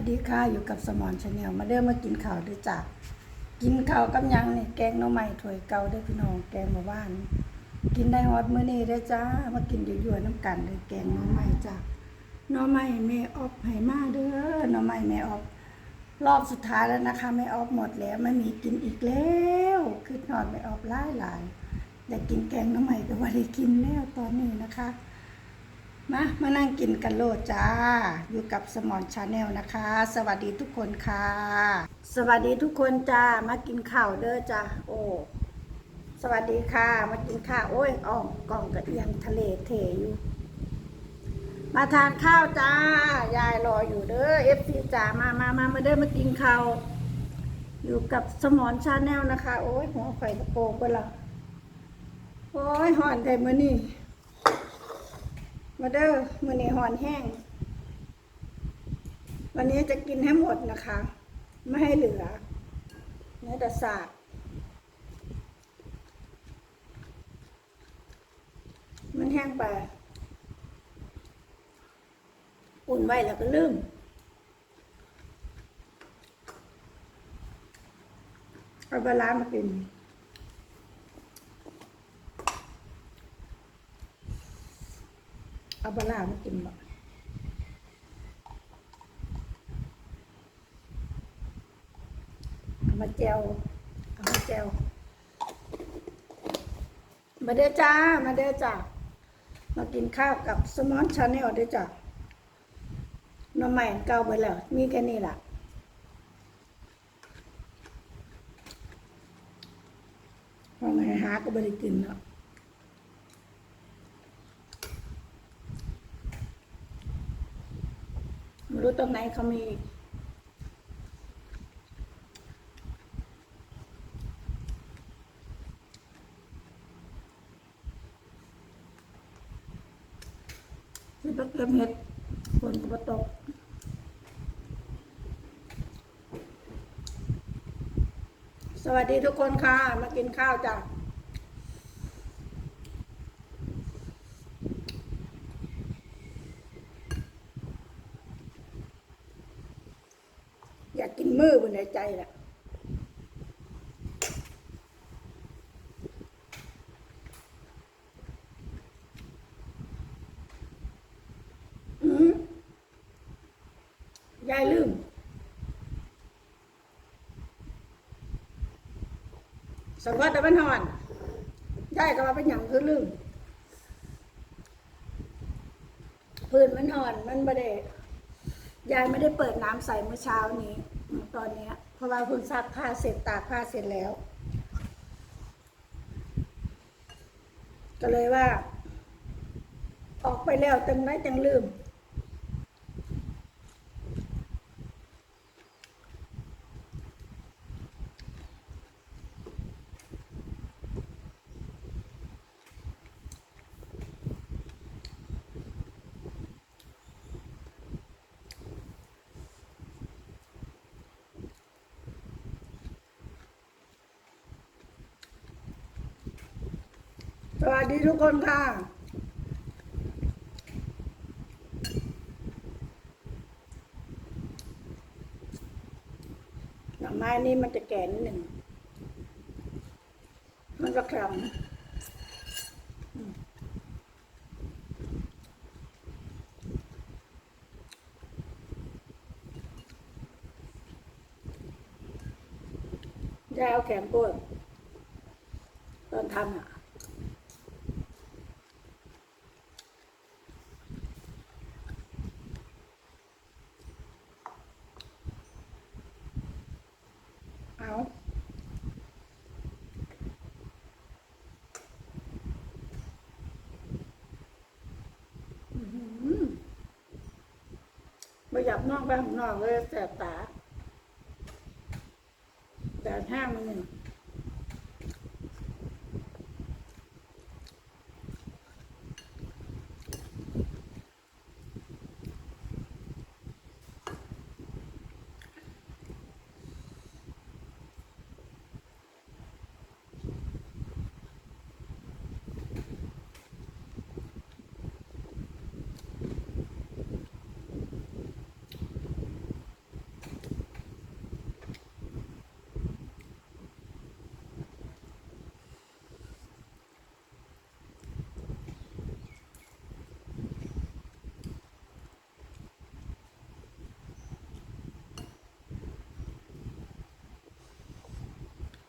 วัสดีค่ะอยู่กับสมอนชาแนลมาเด้อมากินข้าวด้วยจ้ะกินข้าวกับยังนี่แกงน่อไม้ถ้วยเก่าเด้พี่น้องแกงหมู่บ้าน กินได้ฮอดมื้อนี้เด้จ้ามากินยั่วๆน้ำกันเลยแกงน่อไม้จ้ะน่อไม้แม่ออฟให้มาเด้อน่อไม้แม่ออฟรอบสุดท้ายแล้วนะคะแม่ออฟหมดแล้วไม่มีกินอีกแล้วคือนอนแม่ออฟหลายหลายๆอยากกินแกงน่อไม้ก็ว่าได้กินแล้วตอนนี้นะคะ มามานั่งกินกันโลดจ้า อยู่กับสมอนชาแนลนะคะ สวัสดีทุกคนค่ะ สวัสดีทุกคนจ้า มากินข้าวเด้อจ้าโอ้สวัสดีค่ะ มากินข้าวโอ้ยอ่องกล่องกระเอียงทะเลเทอยู่ มาทานข้าวจ้า ยายรออยู่เด้อเอฟซีจ้ามามามามาเด้อมากินข้าวอยู่กับสมอนชาแนลนะคะ โอ้ยหัวไฟกระโปรงไปละโอ้ยห่อนแต่มื้อนี้ มาเด้อมือนี้หอนแห้ง วันนี้จะกินให้หมดนะคะ ไม่ให้เหลือเนื้อแต่สาดมันแห้งไป อุ่นไว้แล้วก็ลืมเอาปลาร้ามากิน เอาปลาร้ามากินบ่เอามาแจวเอามาแจวมาเด้อจ้า มาเด้อจ้า มากินข้าวกับสมอนชาแนลเด้อจ้าน้องใหม่อันเก่าไปแล้ว มีแค่นี้ล่ะพอมาหาก็บริกินเนาะ ไม่รู้ตรงไหนเขามี ที่ตะเกียบเห็ดฝนก็ตกสวัสดีทุกคนค่ะ มากินข้าวจ้ะ อยากกิน มือบนในใจแหละยายลืมสังวัตแต่มันหอนยายก็ว่าเป็นอย่างคือลืมพื้นมันหอนมันไม่ได้ยายไม่ได้เปิดน้ำใส่เมื่อเช้านี้ ตอนนี้เพราะว่าเพิ่งซักผ้าเสร็จตากผ้าเสร็จแล้ว ก็เลยว่า ออกไปแล้วจังไรจังลืม สวัสดีทุกคนค่ะ หน่อไม้นี่มันจะแก่นิดหนึ่ง มันจะแข็งอืมยายเอาแข็งปวดตอนทำอะ เอาอื้อหือไม่อ ยับนอกไปข้างนอกเลยแสบตาแดดห้างมันหนึ่ง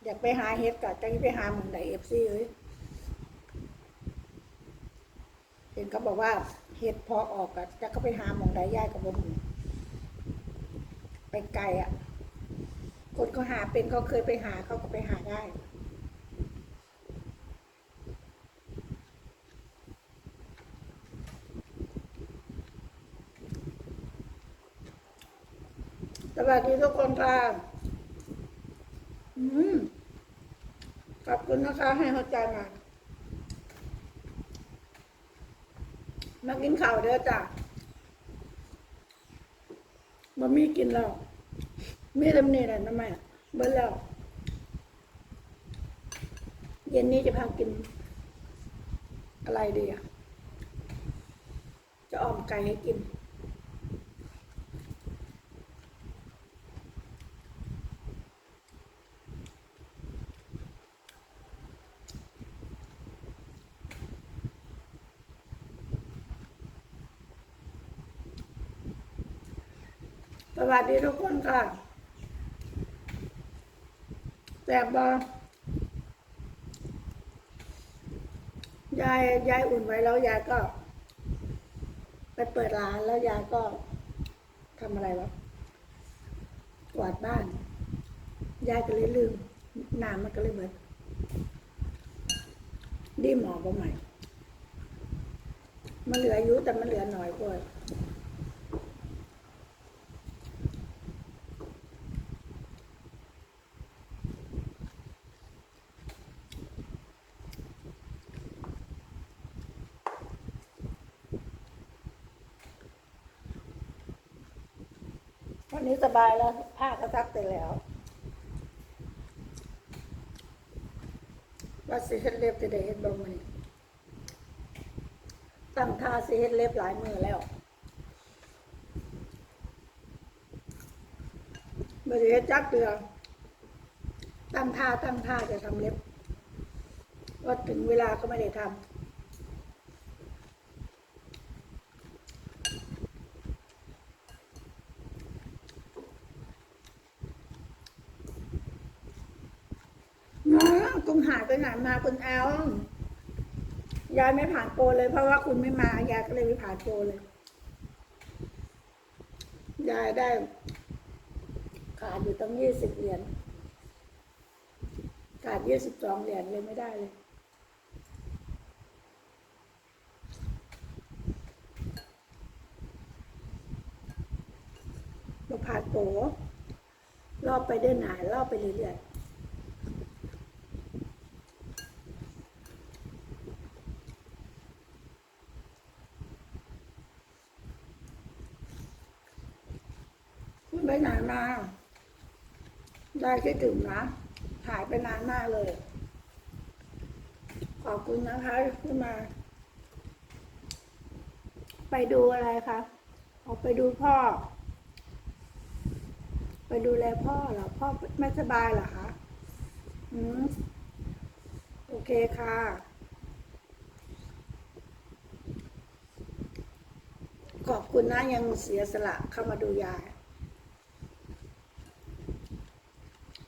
อยากไปหาเฮ็ดก็จะไปหาหมึงใดเอฟซีเอ้ยเห็นเขาบอกว่าเฮ็ดพอออกก็จะเขาไปหาหมองใดย่ายกับบ่มึงไปไกลอะ คนเขาหาเป็นเขาเคยไปหาเขาก็ไปหาได้สวัสดีทุกคนค่ะ อืม ขอบ คุณนะคะให้เข้าใจมา มากินข้าวเด้อจ้ะบะมีกินแล้วมีลำนี่แหละน้ำไมเบิ้ลแล้ว เย็นนี้จะพากิน อะไรดีอะ จะออมไก่ให้กิน สวัสดีทุกคนค่ะแสบบอยายยายอุ่นไว้แล้วยายก็ ไปเปิดร้านแล้วยายก็ทำอะไรวะกวาดบ้าน ยายก็เลยลืมน้ำมันก็เลยเหมือนดีหมอบ่ใหม่ มันเหลืออายุแต่มันเหลือหน้อยกว่า วันนี้สบายแล้วผ้าก็ซักเสร็จแล้วว่าสิเฮ็ดเล็บจะได้เฮ็ดบ่มันตั้งท่าสิเฮ็ดเล็บหลายมือแล้วบ่ได้เฮ็ดจักเดือนตั้งท่าตั้งท่าจะทำเล็บว่าถึงเวลาก็ไม่ได้ทำ น้อง คุณหายไปไหนมาคุณแอลยายไม่ผ่านโปรเลย เพราะว่าคุณไม่มายายก็เลยไม่ผ่านโปรเลยยายได้ ขาดอยู่ตั้งยี่สิบเหรียญขาดยี่สิบสองเหรียญเลยไม่ได้เลยมาผ่านโปรรอบไปเดินหนายรอบไปเรื่อยๆ ไปไหนมาก ได้คิดถึงนะหายไปนานมากเลย ขอบคุณนะคะที่ขึ้นมา ไปดูอะไรคะออกไปดูพ่อ ไปดูแลพ่อเหรอ พ่อไม่สบายเหรอคะอืมโอเคค่ะขอบคุณนะยังเสียสละเข้ามาดูยาย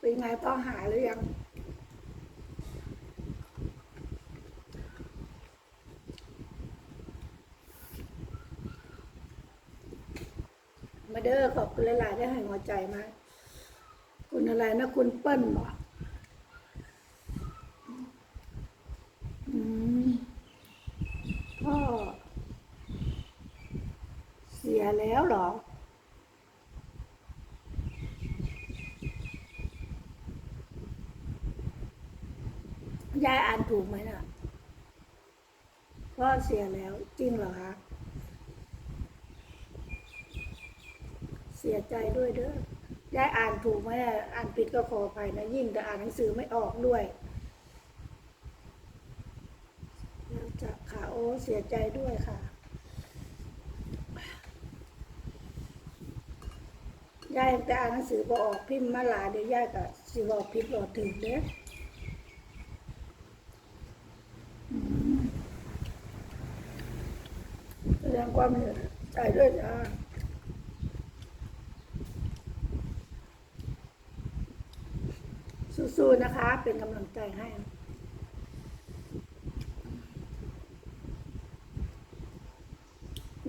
เป็นไงพ่อหายหรือยังมาเด้อขอบคุณหลายๆได้ให้หัวใจมาคุณอะไรนะคุณเปิ้ลบอกอืมพ่อเสียแล้วหรอ ยายอ่าน ถูกไหมน่ะพ่อเสียแล้วจริงเหรอคะเสียใจด้วยเด้อยายอ่านถูกไหมอ่านผิดก็ขออภัยนะยิ่งแต่อ่านหนังสือไม่ออกด้วยแล้วจะค่ะโอ้เสียใจด้วยค่ะ ยายแต่อ่านหนังสือพอออกพิมพ์มาหลายเดี๋ยวยายก็สิบอกพิมพ์หลอดถึงเด้อมแสดง ความเสียใจด้วยจ้าสู้ๆนะคะ เป็นกำลังใจให้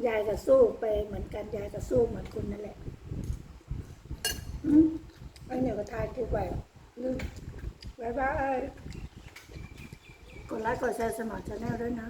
ยายก็สู้ไปเหมือนกันยายก็สู้เหมือนคุณนั่นแหละอืมไอ้เนี่ยก็ทายคลิปไว้ลืมบายบายกดไลค์กดแชร์สมัครชาแนลด้วยนะ